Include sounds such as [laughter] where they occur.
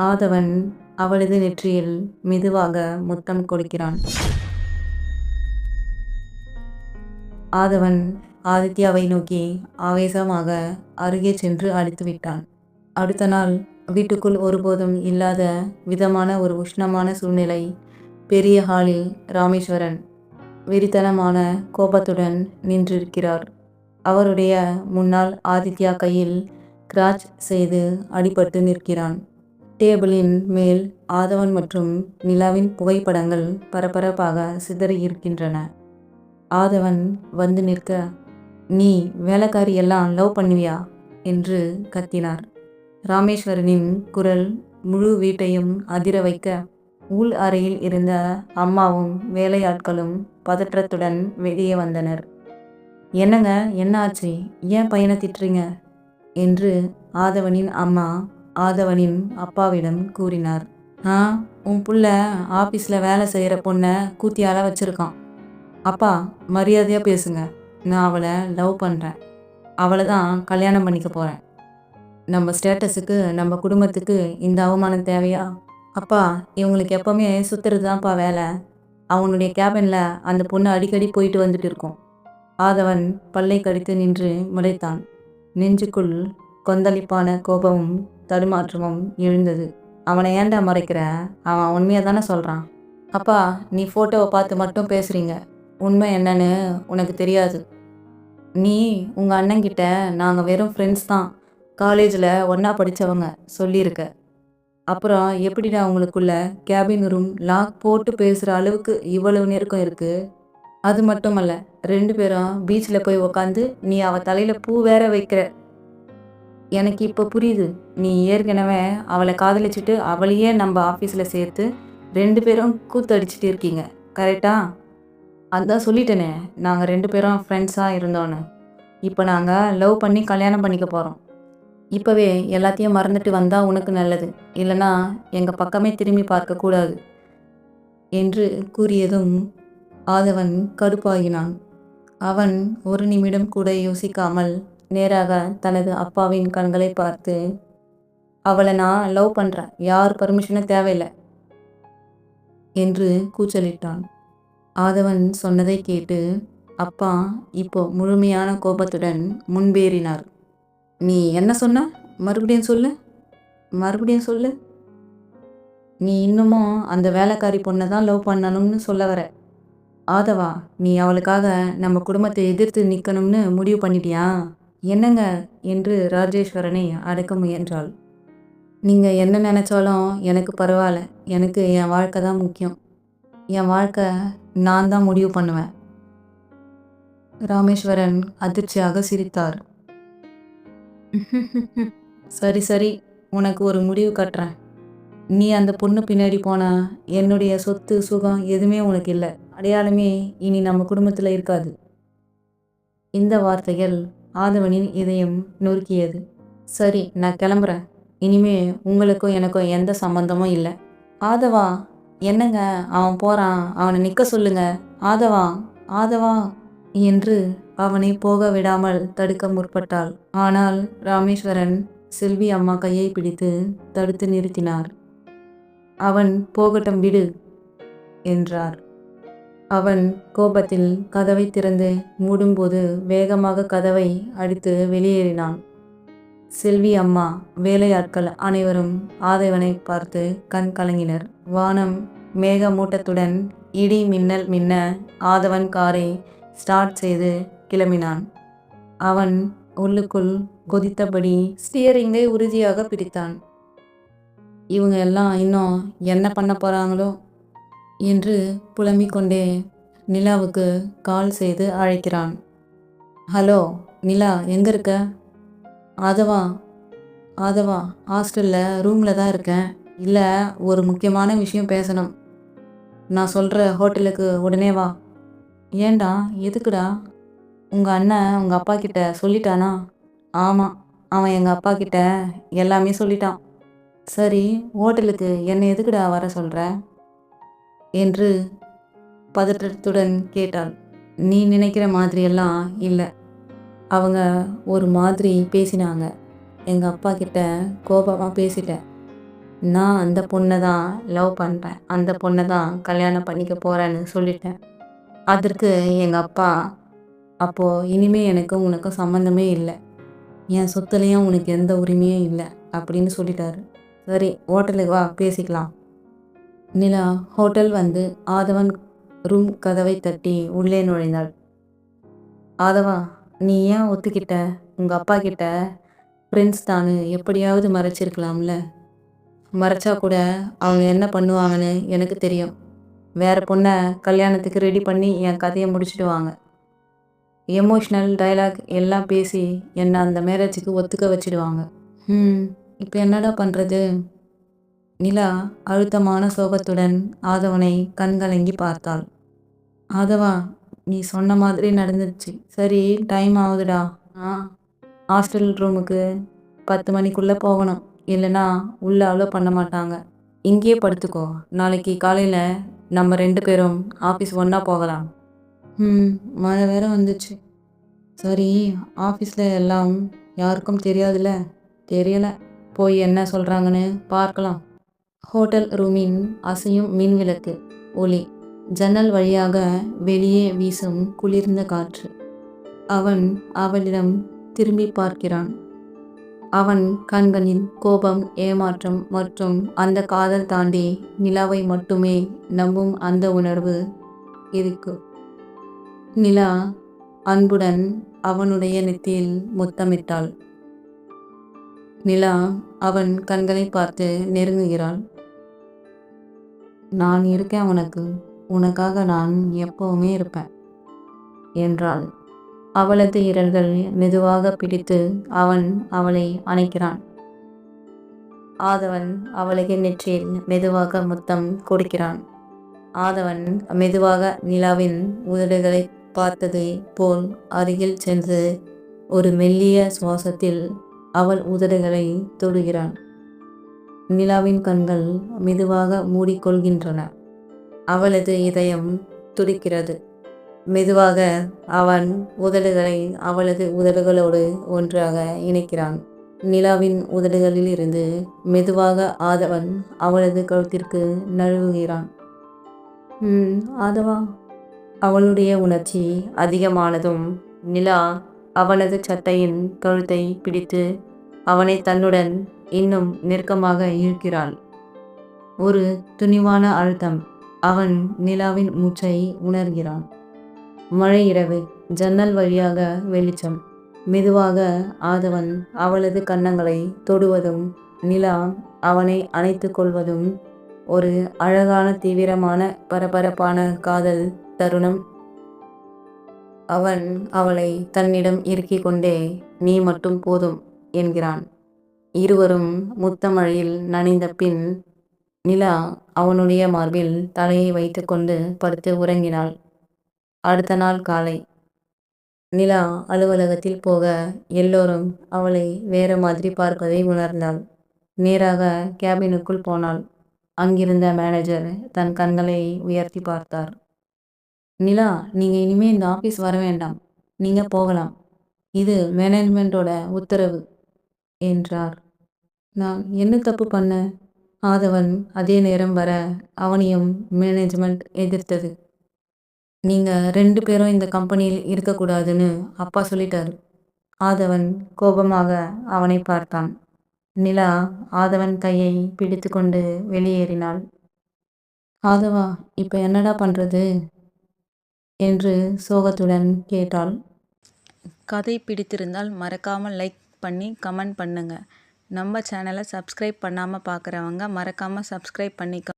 ஆதவன் அவளது நெற்றியில் மெதுவாக முத்தம் கொடுக்கிறான். ஆதவன் ஆதித்யாவை நோக்கி ஆவேசமாக அருகே சென்று அடித்து விட்டான். அடுத்த நாள் வீட்டுக்குள் ஒருபோதும் இல்லாத விதமான ஒரு உஷ்ணமான சூழ்நிலை பெரிய ஹாலில் ராமேஸ்வரன் வெறித்தனமான கோபத்துடன் நின்றிருக்கிறார். அவருடைய முன்னால் ஆதித்யா கையில் கிராச் செய்து அடிபட்டு நிற்கிறான். டேபிளின் மேல் ஆதவன் மற்றும் நிலாவின் புகைப்படங்கள் பரபரப்பாக சிதறியிருக்கின்றன. ஆதவன் வந்து நிற்க நீ வேலைக்காரி எல்லாம் லவ் பண்ணுவியா? என்று கத்தினார். ராமேஸ்வரனின் குரல் முழு வீட்டையும் அதிர வைக்க உள் அறையில் இருந்த அம்மாவும் வேலையாட்களும் பதற்றத்துடன் வெளியே வந்தனர். என்னங்க என்ன ஆச்சு ஏன் பையனை திட்டுறீங்க? என்று ஆதவனின் அம்மா ஆதவனின் அப்பாவிடம் கூறினார். ஆ உன் புள்ள ஆஃபீஸில் வேலை செய்கிற பொண்ணை கூத்தியால வச்சுருக்கான். அப்பா மரியாதையாக பேசுங்க. நான் அவளை லவ் பண்ணுறேன் அவளை தான் கல்யாணம் பண்ணிக்க போகிறேன் நம்ம ஸ்டேட்டஸுக்கு நம்ம குடும்பத்துக்கு இந்த அவமானம் தேவையா? அப்பா இவங்களுக்கு எப்போவுமே சுற்றுறது தான்ப்பா வேலை. அவனுடைய கேபினில் அந்த பொண்ணு அடிக்கடி போயிட்டு வந்துட்டு இருக்கும். ஆதவன் பல்லை கடித்து நின்று முளைத்தான் நெஞ்சுக்குள் கொந்தளிப்பான கோபமும் தடுமாற்றமும் எழுந்தது. அவனை ஏன்டா மறைக்கிற? அவன் உண்மையாக தானே சொல்கிறான் அப்பா நீ ஃபோட்டோவை பார்த்து மட்டும் பேசுகிறீங்க உண்மை என்னன்னு உனக்கு தெரியாது. நீ உங்கள் அண்ணங்கிட்ட நாங்கள் வெறும் ஃப்ரெண்ட்ஸ் தான். காலேஜில் ஒன்றா படித்தவங்க சொல்லியிருக்க. அப்புறம் எப்படிடா உங்களுக்குள்ள கேபின் ரூம் லாக் போட்டு பேசுகிற அளவுக்கு இவ்வளவு நெருக்கம் இருக்குது அது மட்டுமல்ல ரெண்டு பேரும் பீச்சில் போய் உக்காந்து நீ அவள் தலையில் பூ வேற வைக்கிற. எனக்கு இப்போ புரியுது. நீ ஏற்கனவே அவளை காதலிச்சுட்டு அவளையே நம்ம ஆஃபீஸில் சேர்த்து ரெண்டு பேரும் கூத்தடிச்சிட்டு இருக்கீங்க. கரெக்டா அதான் சொல்லிட்டேனே நாங்கள் ரெண்டு பேரும் ஃப்ரெண்ட்ஸாக இருந்தோன்னு. இப்போ நாங்கள் லவ் பண்ணி கல்யாணம் பண்ணிக்க போகிறோம் இப்போவே எல்லாத்தையும் மறந்துட்டு வந்தால் உனக்கு நல்லது. இல்லைனா எங்கள் பக்கமே திரும்பி பார்க்கக்கூடாது என்று கூறியதும் ஆதவன் கடுப்பாகினான். அவன் ஒரு நிமிடம் கூட யோசிக்காமல் நேராக தனது அப்பாவின் கண்களை பார்த்து அவளை நான் லவ் பண்ணுறேன் யார் பர்மிஷனும் தேவையில்லை. என்று கூச்சலிட்டான். ஆதவன் சொன்னதை கேட்டு அப்பா இப்போ முழுமையான கோபத்துடன் முன்பேறினார். நீ என்ன சொன்ன? மறுபடியும் சொல்லு. மறுபடியும் சொல்லு. நீ இன்னமும் அந்த வேலைக்காரி பொண்ணை தான் லவ் பண்ணணும்னு சொல்ல வர. ஆதவா நீ அவளுக்காக நம்ம குடும்பத்தை எதிர்த்து நிற்கணும்னு முடிவு பண்ணிட்டியா? என்னங்க? என்று ராஜேஸ்வரனை அடக்க முயன்றாள். நீங்கள் என்ன நினச்சாலும் எனக்கு பரவாயில்ல. எனக்கு என் வாழ்க்கை தான் முக்கியம். என் வாழ்க்கை நான் தான் முடிவு பண்ணுவேன். ராமேஸ்வரன் அதிர்ச்சியாக சிரித்தார். [laughs] சரி சரி. உனக்கு ஒரு முடிவு கட்டுறேன். நீ அந்த பொண்ணு பின்னாடி போனால் என்னுடைய சொத்து சுகம் எதுவுமே உனக்கு இல்லை. அடையாளமே இனி நம்ம குடும்பத்தில் இருக்காது. இந்த வார்த்தைகள் ஆதவனின் இதயம் நொறுக்கியது. சரி நான் கிளம்புறேன். இனிமே உங்களுக்கும் எனக்கும் எந்த சம்பந்தமும் இல்லை. ஆதவா என்னங்க? அவன் போறான். அவனை நிற்க சொல்லுங்க. ஆதவா ஆதவா என்று அவனை போக விடாமல் தடுக்க முற்பட்டாள். ஆனால் ராமேஸ்வரன் செல்வி அம்மா கையை பிடித்து தடுத்து நிறுத்தினார். அவன் போகட்டும் விடு என்றார். அவன் கோபத்தில் கதவை திறந்து மூடும்போது வேகமாக கதவை அடித்து வெளியேறினான். செல்வி அம்மா வேலையாட்கள் அனைவரும் ஆதவனை பார்த்து கண் கலங்கினர். வானம் மேகமூட்டத்துடன் இடி மின்னல் மின்ன ஆதவன் காரை ஸ்டார்ட் செய்து கிளம்பினான். அவன் உள்ளுக்குள் கொதித்தபடி ஸ்டியரிங்கை உறுதியாக பிடித்தான். இவங்க எல்லாம் இன்னும் என்ன பண்ண போகிறாங்களோ என்று புலம்பிக் கொண்டே நிலாவுக்கு கால் செய்து அழைக்கிறான். ஹலோ நிலா எங்கே இருக்க? ஆதவா ஆதவா ஹாஸ்டலில் ரூமில் தான் இருக்கேன். இல்லை ஒரு முக்கியமான விஷயம் பேசணும். நான் சொல்கிற ஹோட்டலுக்கு உடனே வா. ஏண்டா எதுக்குடா? உங்கள் அண்ணன் உங்கள் அப்பா கிட்ட சொல்லிட்டானா? ஆமாம் அவன் எங்கள் அப்பா கிட்ட எல்லாமே சொல்லிட்டான். சரி ஹோட்டலுக்கு என்னை எதுக்குடா வர சொல்கிற என்று பதற்றத்துடன் கேட்டாள். நீ நினைக்கிற மாதிரியெல்லாம் இல்லை. அவங்க ஒரு மாதிரி பேசினாங்க. எங்கள் அப்பா கிட்ட கோபமாக பேசிட்டேன். நான் அந்த பொண்ணை தான் லவ் பண்ணுறேன் அந்த பொண்ணை தான் கல்யாணம் பண்ணிக்க போகிறேன்னு சொல்லிட்டேன். அதற்கு எங்கள் அப்பா அப்போது இனிமே எனக்கு உனக்கும் சம்மந்தமே இல்லை. என் சொத்துலேயும் உனக்கு எந்த உரிமையும் இல்லை. அப்படின்னு சொல்லிட்டாரு. சரி ஹோட்டலுக்கு வா பேசிக்கலாம். நிலா ஹோட்டல் வந்து ஆதவன் ரூம் கதவை தட்டி உள்ளே நுழைந்தாள். ஆதவா நீ ஏன் ஒத்துக்கிட்ட? உங்கள் அப்பா கிட்ட? ஃப்ரெண்ட்ஸ் தானு எப்படியாவது மறைச்சிருக்கலாம்ல. மறைச்சா கூட அவங்க என்ன பண்ணுவாங்கன்னு எனக்கு தெரியும். வேற பொண்ணை கல்யாணத்துக்கு ரெடி பண்ணி என் கதையை முடிச்சிடுவாங்க. எமோஷ்னல் டயலாக் எல்லாம் பேசி என்னை அந்த மேரேஜுக்கு ஒத்துக்க வச்சிடுவாங்க. ம் இப்போ என்னடா பண்ணுறது நிலா அழுத்தமான சோகத்துடன் ஆதவனை கண்கலங்கி பார்த்தாள். ஆதவா நீ சொன்ன மாதிரி நடந்துருச்சு. சரி டைம் ஆகுதுடா. ஆ ஹாஸ்டல் ரூமுக்கு பத்து மணிக்குள்ளே போகணும். இல்லைன்னா உள்ளே அலோ பண்ண மாட்டாங்க. இங்கேயே படுத்துக்கோ. நாளைக்கு காலையில் நம்ம ரெண்டு பேரும் ஆஃபீஸ் ஒன்றா போகலாம். ம் மழை வேற வந்துச்சு. சரி ஆஃபீஸில் எல்லாம் யாருக்கும் தெரியாதுல்ல? தெரியலை. போய் என்ன சொல்கிறாங்கன்னு பார்க்கலாம். ஹோட்டல் ரூமின் அசையும் மின் விளக்கு. ஒளி ஜன்னல் வழியாக வெளியே வீசும் குளிர்ந்த காற்று. அவன் அவளிடம் திரும்பி பார்க்கிறான். அவன் கண்களில் கோபம் ஏமாற்றம் மற்றும் அந்த காதல் தாண்டி நிலாவை மட்டுமே நம்பும் அந்த உணர்வு இருக்கு. நிலா அன்புடன் அவனுடைய நெத்தியில் முத்தமிட்டாள். நிலா அவன் கண்களை பார்த்து நெருங்குகிறாள். நான் இருக்கேன் உனக்கு. உனக்காக நான் எப்பவுமே இருப்பேன் என்றாள். அவளது இரல்கள் மெதுவாக பிடித்து அவன் அவளை அணைக்கிறான். ஆதவன் அவளுக்கு நெற்றியில் மெதுவாக முத்தம் கொடுக்கிறான். ஆதவன் மெதுவாக நிலாவின் உதடுகளை பார்த்ததை போல் அருகில் சென்று ஒரு மெல்லிய சுவாசத்தில் அவள் உதடுகளை தொடுகிறான். நிலாவின் கண்கள் மெதுவாக மூடிக்கொள்கின்றன. அவளது இதயம் துடிக்கிறது. மெதுவாக அவன் உதடுகளை அவளது உதடுகளோடு ஒன்றாக இணைக்கிறான். நிலாவின் உதடுகளில் இருந்து மெதுவாக ஆதவன் அவளது கழுத்திற்கு நழுவுகிறான். ஆதவா? அவளுடைய உணர்ச்சி அதிகமானதும் நிலா அவனது சட்டையின் கழுத்தை பிடித்து அவனை தன்னுடன் இன்னும் நெருக்கமாக இருக்கிறாள் ஒரு துணிவான அழுத்தம். அவன் நிலாவின் மூச்சை உணர்கிறான். மழை இரவு ஜன்னல் வழியாக வெளிச்சம். மெதுவாக ஆதவன் அவளது கன்னங்களை தொடுவதும் நிலா அவனை அணைத்து கொள்வதும் ஒரு அழகான தீவிரமான பரபரப்பான காதல் தருணம். அவன் அவளை தன்னிடம் இறுக்கிக் கொண்டே நீ மட்டும் போதும் என்கிறான். இருவரும் முத்தமழையில் நனைந்த பின் நிலா அவனுடைய மார்பில் தலையை வைத்துக்கொண்டு படுத்து உறங்கினாள். அடுத்த நாள் காலை. நிலா அலுவலகத்தில் போக எல்லோரும் அவளை வேற மாதிரி பார்ப்பதை உணர்ந்தாள். நேராக கேபினுக்குள் போனாள். அங்கிருந்த மேனேஜர் தன் கண்களை உயர்த்தி பார்த்தார். நிலா நீங்கள் இனிமேல் இந்த ஆஃபீஸ் வர வேண்டாம். நீங்கள் போகலாம். இது மேனேஜ்மெண்ட்டோட உத்தரவு என்றார். நான் என்ன தப்பு பண்ணேன் ஆதவன் அதே நேரம் வர அவனையும் மேனேஜ்மெண்ட் எதிர்த்தது. நீங்கள் ரெண்டு பேரும் இந்த கம்பெனியில் இருக்கக்கூடாதுன்னு அப்பா சொல்லிட்டார். ஆதவன் கோபமாக அவனை பார்த்தான். நிலா ஆதவன் கையை பிடித்து கொண்டு வெளியேறினாள். ஆதவா இப்போ என்னடா பண்ணுறது என்று சோகத்துடன் கேட்டாள். கதை பிடித்திருந்தால் மறக்காமல் லைக் பண்ணி கமெண்ட் பண்ணுங்கள் நம்ம சேனலை சப்ஸ்கிரைப் பண்ணாமல் பார்க்குறவங்க மறக்காமல் சப்ஸ்கிரைப் பண்ணிக்க